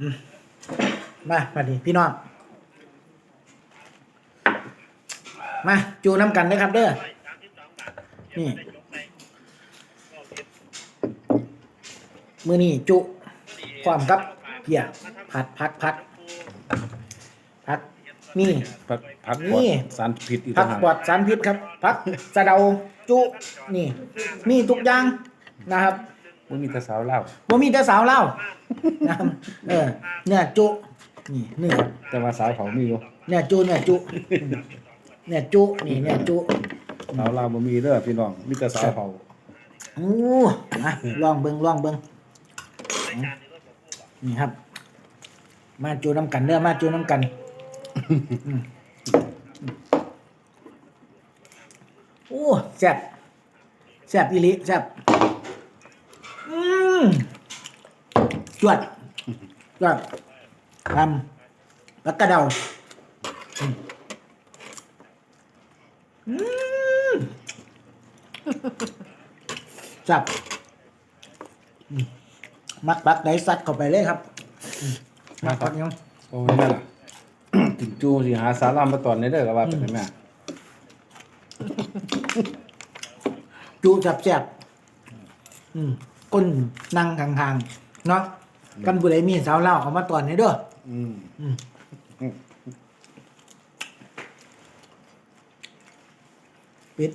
อืมมามาดิพี่น้อง มาจูน้ำกันนะครับเด้อ นี่ มือนี่จุความกับเพียผัดผัดผัดผัดนี่พักพักนี่ปลอดสารพิษอีกผัต่ากงหากปลอดสารพิษครับผักสะเดาจุนี่ มีทุกอย่างนะครับ มันมีแต่สาวเล่าวบ่มีแต่สาวเล่าวนะครับเออเนี่ยจุนี่เนื้อแต่ว่าสาวเขามีอยู่เนี่ยจุเนี่ยจุเนี่ยจุนี่เนี่ยจุสาวเล่าวบ่มีเด้อพี่น้องมีแต่สาวเขาอู้อะลองเบิ่งลองเบิ่งนี่ครับ มาจูน้ำกันเด้อมาจูน้ำกันอืมโอ้แซ่บแซ่บอีหลิแซ่บอืมจ วดจวดทำแล้วกระเดาอืมอืมแซ่บอืมมักปักได้สัดเข้าไปเลยครับอืมมักปักยังโอ้ยนั่นล่ะถึงจูสิหาสารามมาตอนนี้เด้อก็ว่าเป็นแม่จูจับแซ่บอืมก้นนั่งห่างๆ เนาะ กันบุไรมีสาวเล่าวเอามาตอนนี้เด้ออืมอืมปิด